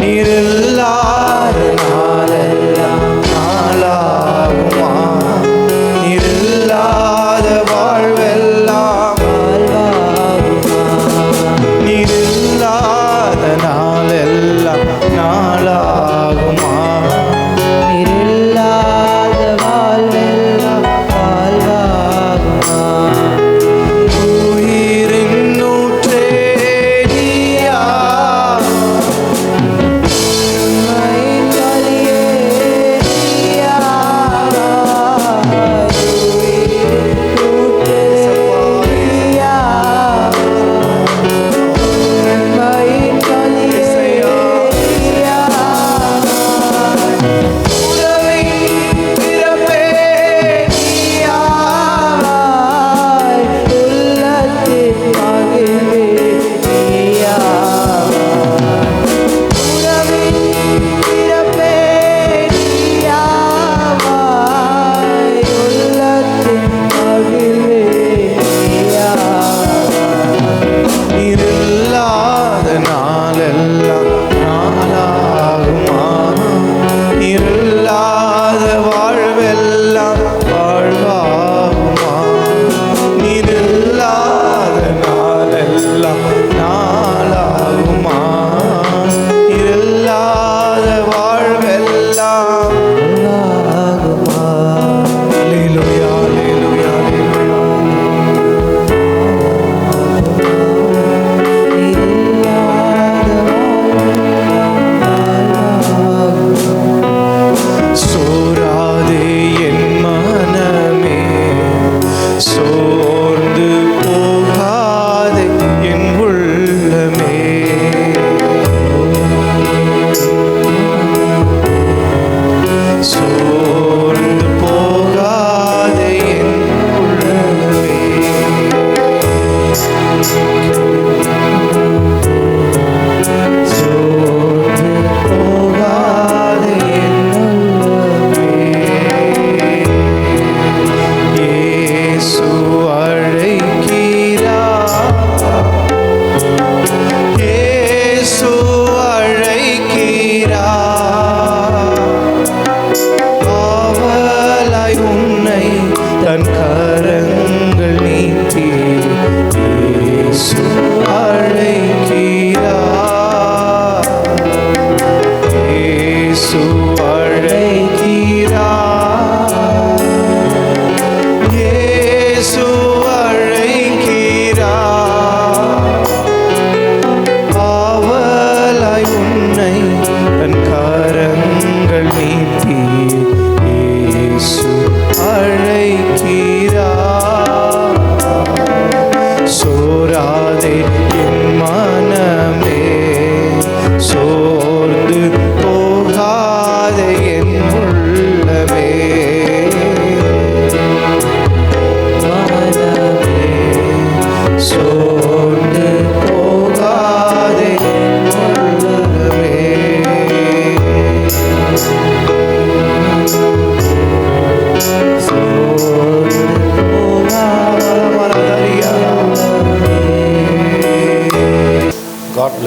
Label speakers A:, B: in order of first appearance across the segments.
A: near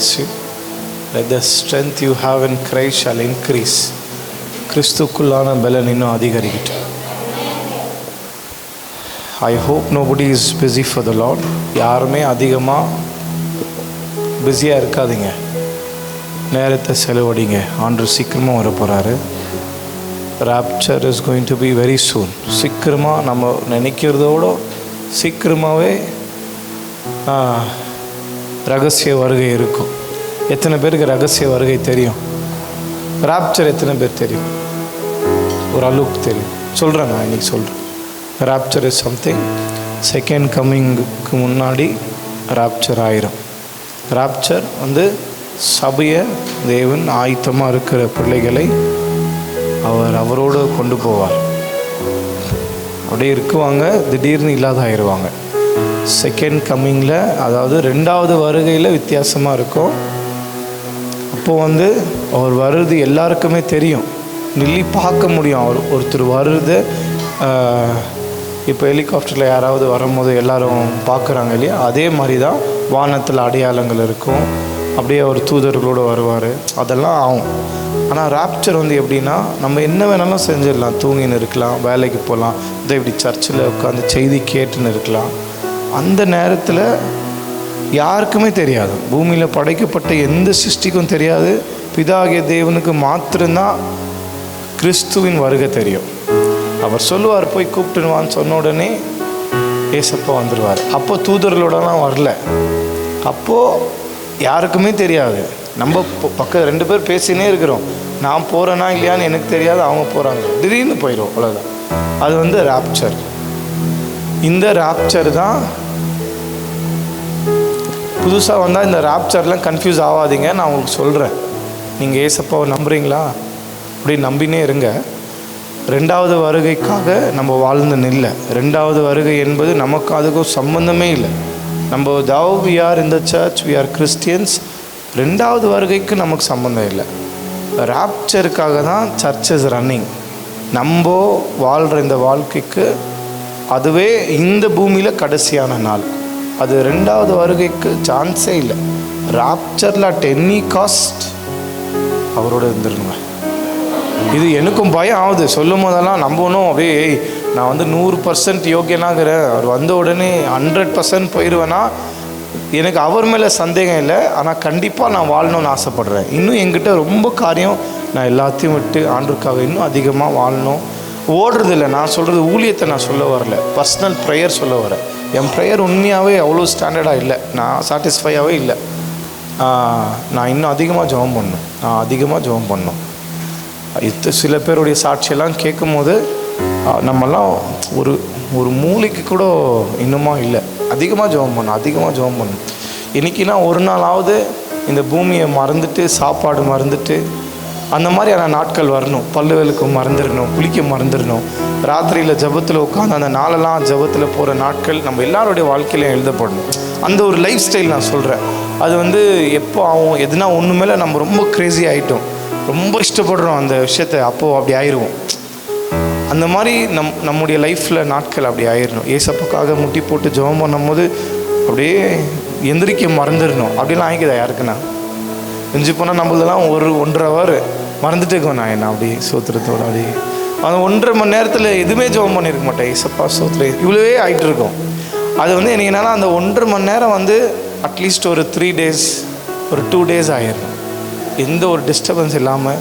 A: bless you. Let the strength you have in Christ shall increase. கிறிஸ்துக்குள்ளான பலன் இன்னும் அதிகரிக்கட்டும் I hope nobody is busy for the Lord யாருமே அதிகமாக பிஸியாக இருக்காதீங்க நேரத்தை செலவடிங்க ஆண்டு சீக்கிரமாக வர போகிறாரு rapture is going to be very soon சீக்கிரமாக நம்ம நினைக்கிறதோட சீக்கிரமாகவே ரகசிய வருகை இருக்கும். எத்தனை பேருக்கு ரகசிய வருகை தெரியும்? ராப்சர் எத்தனை பேர் தெரியும்? ஒரு அளவுக்கு தெரியும். சொல்கிறேன் நான் இன்னைக்கு சொல்கிறேன் ராப்சர் இஸ் சம்திங் செகண்ட் கம்மிங்க்கு முன்னாடி ராப்சர் ஆயிரும். ராப்சர் வந்து சபையை தேவன் ஆயத்தமாக இருக்கிற பிள்ளைகளை அவர் அவரோடு கொண்டு போவார். அப்படியே இருக்குவாங்க திடீர்னு இல்லாத ஆயிடுவாங்க செகண்ட் கம்மிங்கில் அதாவது ரெண்டாவது வருகையில் வித்தியாசமாக இருக்கும். அப்போ வந்து அவர் வருது எல்லாருக்குமே தெரியும். நில்லி பார்க்க முடியும் அவர். ஒருத்தர் வருது இப்போ ஹெலிகாப்டரில் யாராவது வரும்போது எல்லாரும் பார்க்குறாங்க இல்லையா? அதே மாதிரி தான் வானத்தில் அடையாளங்கள் இருக்கும். அப்படியே அவர் தூதர்களோடு வருவார். அதெல்லாம் ஆகும். ஆனால் ராப்சர் வந்து எப்படின்னா நம்ம என்ன வேணாலும் செஞ்சிடலாம். தூங்கின்னு இருக்கலாம் வேலைக்கு போகலாம். இதை இப்படி சர்ச்சில் உட்காந்து செய்தி கேட்டுன்னு இருக்கலாம். அந்த நேரத்தில் யாருக்குமே தெரியாது. பூமியில் படைக்கப்பட்ட எந்த சிருஷ்டிக்கும் தெரியாது. பிதாகிய தேவனுக்கு மாத்திரம்தான் கிறிஸ்துவின் வருகை தெரியும். அவர் சொல்லுவார் போய் கூப்பிட்டுருவான்னு சொன்ன உடனே ஏசப்பா வந்துடுவார் அப்போ தூதர்களோடலாம் வரல. அப்போது யாருக்குமே தெரியாது. நம்ம பக்கம் ரெண்டு பேர் பேசினே இருக்கிறோம். நான் போகிறேனா இல்லையான்னு எனக்கு தெரியாது. அவங்க போகிறாங்க திடீர்னு போயிடும் அவ்வளோதான் அது வந்து ராப்சர் இந்த ராப்சர் தான். புதுசாக வந்தால் இந்த ராப்சர்லாம் கன்ஃபியூஸ் ஆகாதீங்க நான் உங்களுக்கு சொல்கிறேன் நீங்கள் ஏசப்பாவை நம்புறீங்களா? அப்படி நம்பினே இருங்க. ரெண்டாவது வருகைக்காக நம்ம வாழ்ந்து நில்ல. ரெண்டாவது வருகை என்பது நமக்கு அதுக்கும் சம்பந்தமே இல்லை. நம்ம தவ் வி ஆர் இந்த சர்ச் வி ஆர் கிறிஸ்டியன்ஸ் ரெண்டாவது வருகைக்கு நமக்கு சம்பந்தம் இல்லை. ராப்சருக்காக தான் சர்ச் இஸ் ரன்னிங் நம்ம வாழ்கிற இந்த வாழ்க்கைக்கு அதுவே இந்த பூமியில் கடைசியான நாள். அது ரெண்டாவது வருகைக்கு சான்ஸே இல்லை. ராப்சரில் அட் எனி காஸ்ட் அவரோட இருந்துருங்க. இது எனக்கும் பயம் ஆகுது. சொல்லும் போதெல்லாம் நம்பணும் அப்படியே நான் வந்து நூறு பர்சன்ட் யோக்கியனாகிறேன். அவர் வந்த உடனே ஹண்ட்ரட் பர்சன்ட் போயிடுவேன்னா எனக்கு அவர் மேலே சந்தேகம் இல்லை. ஆனால் கண்டிப்பாக நான் வாழணும்னு ஆசைப்படுறேன். இன்னும் என்கிட்ட ரொம்ப காரியம். நான் எல்லாத்தையும் விட்டு ஆண்டுக்காக இன்னும் அதிகமாக வாழணும். ஓடுறது இல்லை நான் சொல்கிறது ஊழியத்தை நான் சொல்ல வரல. பர்சனல் ப்ரேயர் சொல்ல வரேன். என் ப்ரேயர் உண்மையாகவே அவ்வளோ ஸ்டாண்டர்டாக இல்லை. நான் சாட்டிஸ்ஃபையாகவே இல்லை. நான் இன்னும் அதிகமாக ஜெபம் பண்ணணும் நான் அதிகமாக ஜெபம் பண்ணும். இத்த சில பேருடைய சாட்சியெல்லாம் கேட்கும்போது போது நம்மெல்லாம் ஒரு ஒரு மூளைக்கு கூட இன்னுமா இல்லை. அதிகமாக ஜெபம் பண்ணணும் அதிகமாக ஜெபம் பண்ணணும் இன்றைக்கினா ஒரு நாளாவது இந்த பூமியை மறந்துட்டு சாப்பாடு மறந்துட்டு அந்த மாதிரியான நாட்கள் வரணும். பல்லு மறந்துடணும் குளிக்க மறந்துடணும். ராத்திரியில் ஜெபத்தில் உட்காந்து அந்த நாளெல்லாம் ஜெபத்தில் போகிற நாட்கள் நம்ம எல்லாருடைய வாழ்க்கையிலையும் எழுதப்படணும். அந்த ஒரு லைஃப் ஸ்டைல் நான் சொல்கிறேன் அது வந்து எப்போ ஆகும் எதுனா ஒன்று மேலே நம்ம ரொம்ப க்ரேஸி ஆகிட்டோம் ரொம்ப இஷ்டப்படுறோம் அந்த விஷயத்தை அப்போது அப்படி ஆயிடுவோம் அந்த மாதிரி நம் நம்முடைய லைஃப்பில் நாட்கள் அப்படி ஆயிடணும். ஏசப்புக்காக முட்டி போட்டு ஜெபம் பண்ணும்போது அப்படியே எந்திரிக்க மறந்துடணும். அப்படிலாம் ஆகிக்குதா யாருக்குண்ணா மிஞ்சி போனால் நம்மளதெல்லாம் ஒரு ஒன்றரை ஹவர் மறந்துட்டு இருக்கோம் நான் என்ன அப்படி சோத்திரத்தோட அப்படி அந்த ஒன்றரை மணி நேரத்தில் எதுவுமே ஜெபம் பண்ணியிருக்க மாட்டேன் ஏசப்பா சோத்திர. இவ்வளோவே ஆகிட்டு இருக்கும். அது வந்து எனக்கு என்னென்னா அந்த ஒன்றரை மணி நேரம் வந்து அட்லீஸ்ட் ஒரு த்ரீ டேஸ் ஒரு டூ டேஸ் ஆகிடணும் எந்த ஒரு டிஸ்டர்பன்ஸ் இல்லாமல்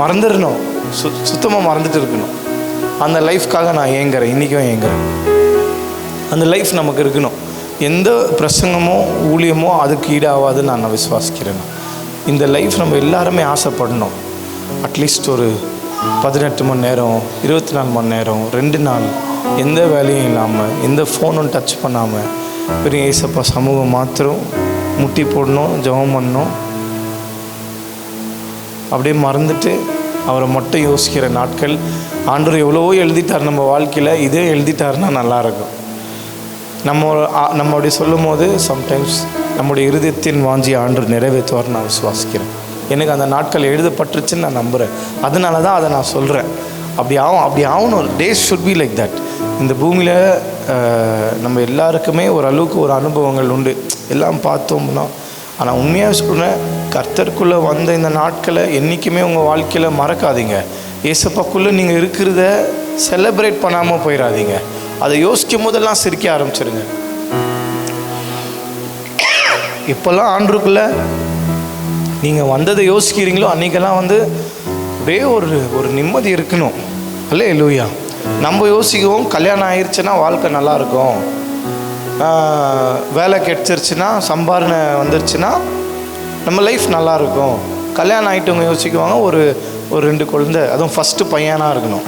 A: மறந்துடணும். சு சுத்தமாக மறந்துட்டு இருக்கணும். அந்த லைஃப்காக நான் ஏங்குறேன் இன்றைக்கும் ஏங்குறேன் அந்த லைஃப் நமக்கு இருக்கணும். எந்த பிரசங்கமோ ஊழியமோ அதுக்கு ஈடாகாதுன்னு நான் விசுவாசிக்கிறேன். இந்த லைஃப் நம்ம எல்லாருமே ஆசைப்படணும். அட்லீஸ்ட் ஒரு பதினெட்டு மணி நேரம் இருபத்தி நாலு மணி நேரம் ரெண்டு நாள் எந்த வேலையும் இல்லாமல் எந்த ஃபோனும் டச் பண்ணாமல் பெரிய ஏசப்பா சமூகம் மாத்திரம் முட்டி போடணும் ஜெபம் பண்ணணும். அப்படியே மறந்துட்டு அவரை மட்டும் யோசிக்கிற நாட்கள். ஆண்டவர் எவ்வளவோ எழுதிட்டார் நம்ம வாழ்க்கையில் இதே எழுதிட்டாருன்னா நல்லாயிருக்கும் நம்ம நம்ம அப்படி சொல்லும் போது சம்டைம்ஸ் நம்முடைய இருதயத்தின் வாஞ்சி ஆண்டு நிறைவேற்றுவார் நான் விசுவாசிக்கிறேன். எனக்கு அந்த நாட்கள் எழுதப்பட்டுருச்சுன்னு நான் நம்புகிறேன் அதனால தான் அதை நான் சொல்கிறேன் அப்படி ஆகும் அப்படி ஆகணும். Days should be like that இந்த பூமியில் நம்ம எல்லாருக்குமே ஒரு அளவுக்கு ஒரு அனுபவங்கள் உண்டு. எல்லாம் பார்த்தோம்னா ஆனால் உண்மையாக சொல்கிறேன் கர்த்தருக்குள்ளே வந்த இந்த நாட்களை என்றைக்குமே உங்கள் வாழ்க்கையில் மறக்காதீங்க. ஏசப்பாக்குள்ளே நீங்கள் இருக்கிறத செலப்ரேட் பண்ணாமல் போயிடாதீங்க அதை யோசிக்கும் போதெல்லாம் சிரிக்க ஆரம்பிச்சிருங்க. இப்போல்லாம் ஆண்டுக்குள்ளே நீங்கள் வந்ததை யோசிக்கிறீங்களோ அன்றைக்கெல்லாம் வந்து அப்படியே ஒரு ஒரு நிம்மதி இருக்கணும். அல்லே லூயா நம்ம யோசிக்குவோம் கல்யாணம் ஆயிடுச்சுன்னா வாழ்க்கை நல்லாயிருக்கும். வேலை கிடச்சிருச்சுன்னா சம்பாரணை வந்துருச்சுன்னா நம்ம லைஃப் நல்லா இருக்கும் கல்யாணம் ஆகிட்டவங்க யோசிக்குவாங்க ஒரு ஒரு ரெண்டு குழந்தை அதுவும் ஃபஸ்ட்டு பையனாக இருக்கணும்.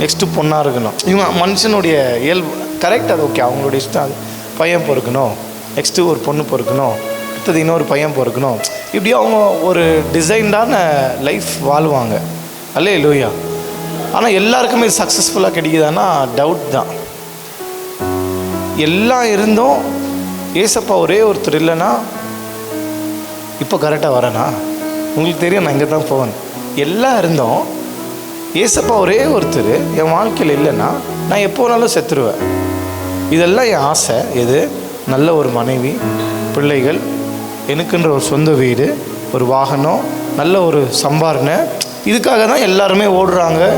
A: நெக்ஸ்ட்டு பொண்ணாக இருக்கணும். இவங்க மனுஷனுடைய இயல்பு கரெக்ட் அது ஓகே அவங்களுடைய இஷ்டம் அது. பையன் பொறுக்கணும். நெக்ஸ்ட்டு ஒரு பொண்ணு பொறுக்கணும். அடுத்தது இன்னொரு பையன் பிறக்கணும். இப்படி அவங்க ஒரு டிசைன்டான லைஃப் வாழ்வாங்க. அல்லே லூயா ஆனால் எல்லாருக்குமே சக்ஸஸ்ஃபுல்லாக கிடைக்குதான்னா டவுட் தான். எல்லாம் இருந்தும் ஏசப்பா ஒரே ஒருத்தர் இல்லைன்னா இப்போ கரெக்டாக வரேனா? உங்களுக்கு தெரியும் நான் இங்கே தான் போவேன். எல்லாம் இருந்தோம் ஏசப்பா ஒரே ஒருத்தர் என் வாழ்க்கையில் இல்லைன்னா நான் எப்போ வேணாலும் செத்துருவேன். இதெல்லாம் என் ஆசை. எது? நல்ல ஒரு மனைவி பிள்ளைகள் எனக்குன்ற ஒரு சொந்த வீடு ஒரு வாகனம் நல்ல ஒரு சம்பாரணை. இதுக்காக தான் எல்லாருமே ஓடுறாங்க.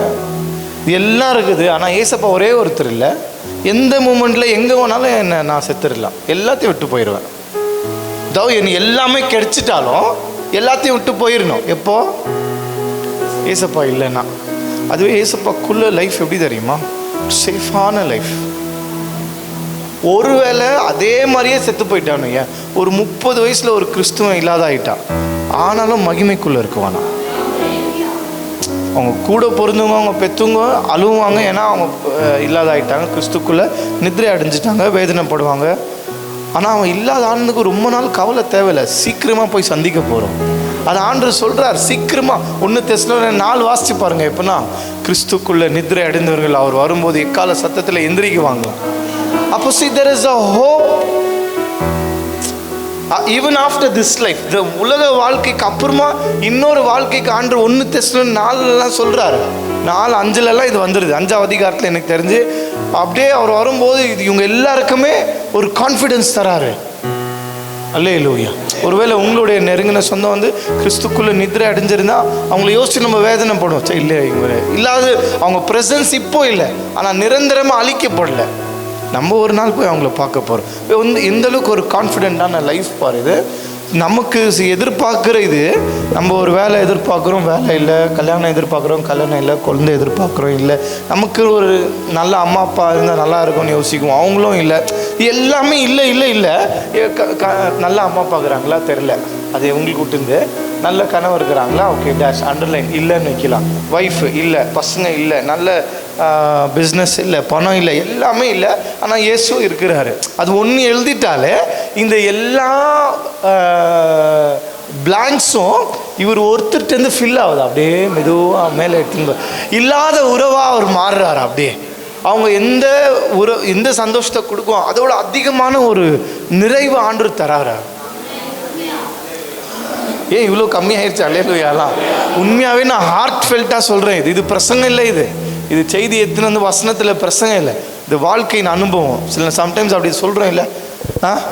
A: இது எல்லாம் இருக்குது. ஆனால் ஏசப்பா ஒரே ஒருத்தர் இல்லை. எந்த மூமெண்ட்டில் எங்கே வேணாலும் என்னை நான் செத்துடலாம். எல்லாத்தையும் விட்டு போயிடுவேன். இதோ எனக்கு எல்லாமே கிடைச்சிட்டாலும் எல்லாத்தையும் விட்டு போயிடணும். எப்போ? ஏசப்பா இல்லைன்னா. அதுவே ஏசப்பாக்குள்ளே லைஃப் எப்படி தெரியுமா? சேஃபான லைஃப் ஒருவேளை அதே மாதிரியே செத்து போயிட்டானுங்க. ஒரு முப்பது வயசில் ஒரு கிறிஸ்துவன் இல்லாத ஆயிட்டான் ஆனாலும் மகிமைக்குள்ளே இருக்குவானா? அவங்க கூட பிறந்தவங்க அவங்க பெற்றவங்க அழுவாங்க. ஏன்னா அவங்க இல்லாத ஆகிட்டாங்க கிறிஸ்துக்குள்ள நித்ரை அடைஞ்சிட்டாங்க வேதனைப்படுவாங்க. ஆனால் அவன் இல்லாத ஆனந்துக்கு ரொம்ப நாள் கவலை தேவையில்லை. சீக்கிரமாக போய் சந்திக்க போகிறோம் அது ஆண்டு சொல்கிறார் சீக்கிரமாக ஒன்று தெசலோனிய நாள் வாசித்து பாருங்கள் எப்படின்னா கிறிஸ்துக்குள்ளே நித்ரை அடைந்தவர்கள் அவர் வரும்போது எக்கால சத்தத்தில் எந்திரிக்குவாங்க அப்போ see there is a hope even after this life இந்த உலக வாழ்க்கைக்கு அப்புறமா இன்னொரு வாழ்க்கைக்கு ஆண்டு ஒன்று தெசலோன் நாலுலாம் சொல்கிறாரு நாலு அஞ்சுலலாம் இது வந்துடுது அஞ்சாவது அதிகாரத்தில் எனக்கு தெரிஞ்சு அப்படியே அவர் வரும்போது இது இவங்க எல்லாருக்குமே ஒரு கான்ஃபிடென்ஸ் தராரு. அல்லே லூயா ஒருவேளை உங்களுடைய நெருங்கின சொந்தம் வந்து கிறிஸ்துக்குள்ளே நித்ரை அடைஞ்சிருந்தா அவங்கள யோசிச்சு நம்ம வேதனைப்படும் சரி இல்லை இவங்க இல்லாத அவங்க ப்ரெசன்ஸ் இப்போ இல்லை. ஆனால் நிரந்தரமாக அழிக்கப்படல. நம்ம ஒரு நாள் போய் அவங்கள பார்க்க போகிறோம் வந்து எந்த அளவுக்கு ஒரு கான்ஃபிடெண்ட்டான லைஃப் பாரு இது. நமக்கு எதிர்பார்க்குற இது நம்ம ஒரு வேலை எதிர்பார்க்குறோம் வேலை இல்லை கல்யாணம் எதிர்பார்க்குறோம் கல்யாணம் இல்லை குழந்தை எதிர்பார்க்குறோம் இல்லை நமக்கு ஒரு நல்ல அம்மா அப்பா இருந்தால் நல்லா இருக்கும்னு யோசிக்குவோம். அவங்களும் இல்லை. எல்லாமே இல்லை இல்லை இல்லை. க- க- நல்ல அம்மா அப்பா இருக்கிறாங்களா? தெரில அது உங்களுக்கு விட்டுருந்து நல்ல கனவு இருக்கிறாங்களா? ஓகே டேஷ் அண்டர்லைன் இல்லைன்னு வைக்கலாம். ஒய்ஃபு இல்லை பசங்க இல்லை நல்ல பிஸ்னஸ் இல்லை பணம் இல்லை எல்லாமே இல்லை. ஆனால் இயேசு இருக்கிறாரு. அது ஒன்று எழுதிட்டாலே இந்த எல்லா பிளாங்க்ஸும் இவர் ஒருத்தர்கிட்டருந்து ஃபில் ஆகுது. அப்படியே மெதுவாக மேலே எடுத்துன்னு இல்லாத உறவாக அவர் மாறுறாரு அப்படியே. அவங்க எந்த உற எந்த சந்தோஷத்தை கொடுக்கும் அதோட அதிகமான ஒரு நிறைவு ஆண்டு தராரு. ஏன் இவ்வளோ கம்மியாயிருச்சு? அலையலுயாலாம் உண்மையாகவே நான் ஹார்ட் ஃபெல்ட்டாக சொல்கிறேன் இது. இது பிரசங்கம் இல்லை இது. இது செய்தி எத்தனை வந்து வசனத்தில் பிரசங்கம் இல்லை. இது வாழ்க்கையின் அனுபவம். சில சம்டைம்ஸ் அப்படி சொல்கிறோம் இல்லை? ஆ?